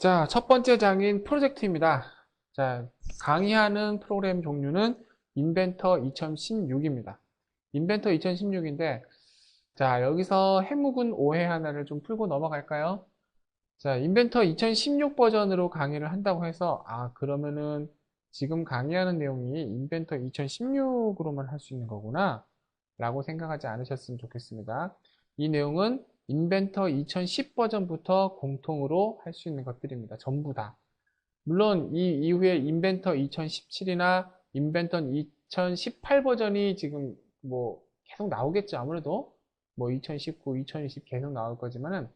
자, 첫 번째 장인 프로젝트입니다. 자, 강의하는 프로그램 종류는 인벤터 2016입니다. 인벤터 2016인데, 자, 여기서 해묵은 오해 하나를 좀 풀고 넘어갈까요? 자, 인벤터 2016 버전으로 강의를 한다고 해서, 아, 그러면은 지금 강의하는 내용이 인벤터 2016으로만 할 수 있는 거구나, 라고 생각하지 않으셨으면 좋겠습니다. 이 내용은 인벤터 2010 버전부터 공통으로 할 수 있는 것들입니다. 전부 다. 물론 이 이후에 인벤터 2017이나 인벤터 2018 버전이 지금 뭐 계속 나오겠죠. 아무래도 뭐 2019, 2020 계속 나올 거지만은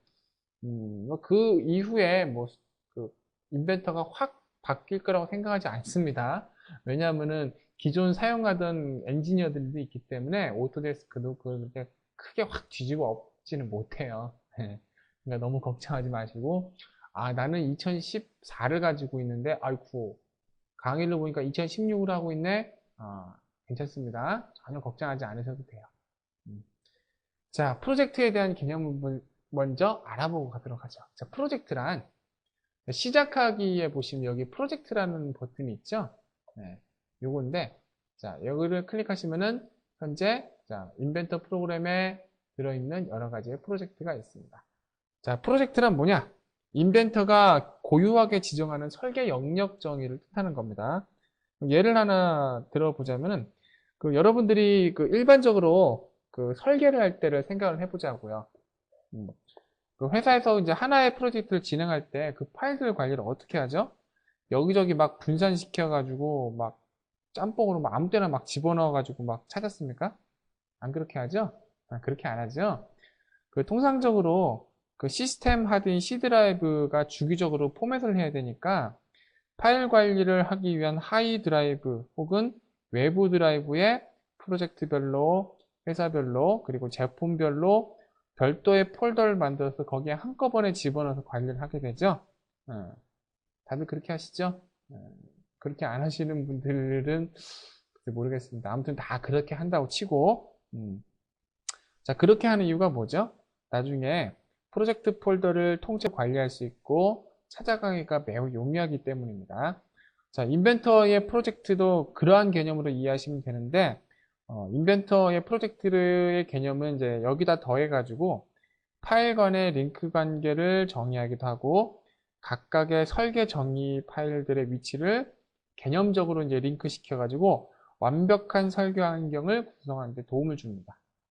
음, 뭐그 이후에 뭐 그 인벤터가 확 바뀔 거라고 생각하지 않습니다. 왜냐하면은 기존 사용하던 엔지니어들도 있기 때문에 오토데스크도 그렇게 크게 확없 지는 못해요. 예. 그러니까 너무 걱정하지 마시고 아 나는 2014를 가지고 있는데 아이쿠 강의를 보니까 2016을 하고 있네. 아, 괜찮습니다. 전혀 걱정하지 않으셔도 돼요. 음. 자 프로젝트에 대한 개념을 먼저 알아보고 가도록 하죠. 자 프로젝트란 시작하기에 보시면 여기 프로젝트라는 버튼이 있죠. 네, 요건데 자 여기를 클릭하시면은 현재 자 인벤터 프로그램에 들어있는 여러 가지의 프로젝트가 있습니다. 자 프로젝트란 뭐냐? 인벤터가 고유하게 지정하는 설계 영역 정의를 뜻하는 겁니다. 예를 하나 들어보자면은 그 여러분들이 그 일반적으로 그 설계를 할 때를 생각을 해보자고요. 음. 그 회사에서 이제 하나의 프로젝트를 진행할 때 그 파일들 관리를 어떻게 하죠? 여기저기 막 분산시켜가지고 막 짬뽕으로 막 아무 때나 막 집어넣어가지고 막 찾았습니까? 안 그렇게 하죠? 아, 그렇게 안 하죠? 그 통상적으로 그 시스템 하드인 C 드라이브가 주기적으로 포맷을 해야 되니까 파일 관리를 하기 위한 하이 드라이브 혹은 외부 드라이브에 프로젝트별로 회사별로 그리고 제품별로 별도의 폴더를 만들어서 거기에 한꺼번에 집어넣어서 관리를 하게 되죠. 어, 다들 그렇게 하시죠? 어, 그렇게 안 하시는 분들은 모르겠습니다. 아무튼 다 그렇게 한다고 치고 음. 자 그렇게 하는 이유가 뭐죠? 나중에 프로젝트 폴더를 통째 관리할 수 있고 찾아가기가 매우 용이하기 때문입니다. 자 인벤터의 프로젝트도 그러한 개념으로 이해하시면 되는데 어, 인벤터의 프로젝트의 개념은 이제 여기다 더해가지고 파일 간의 링크 관계를 정의하기도 하고 각각의 설계 정의 파일들의 위치를 개념적으로 이제 링크 시켜가지고 완벽한 설계 환경을 구성하는 데 도움을 줍니다.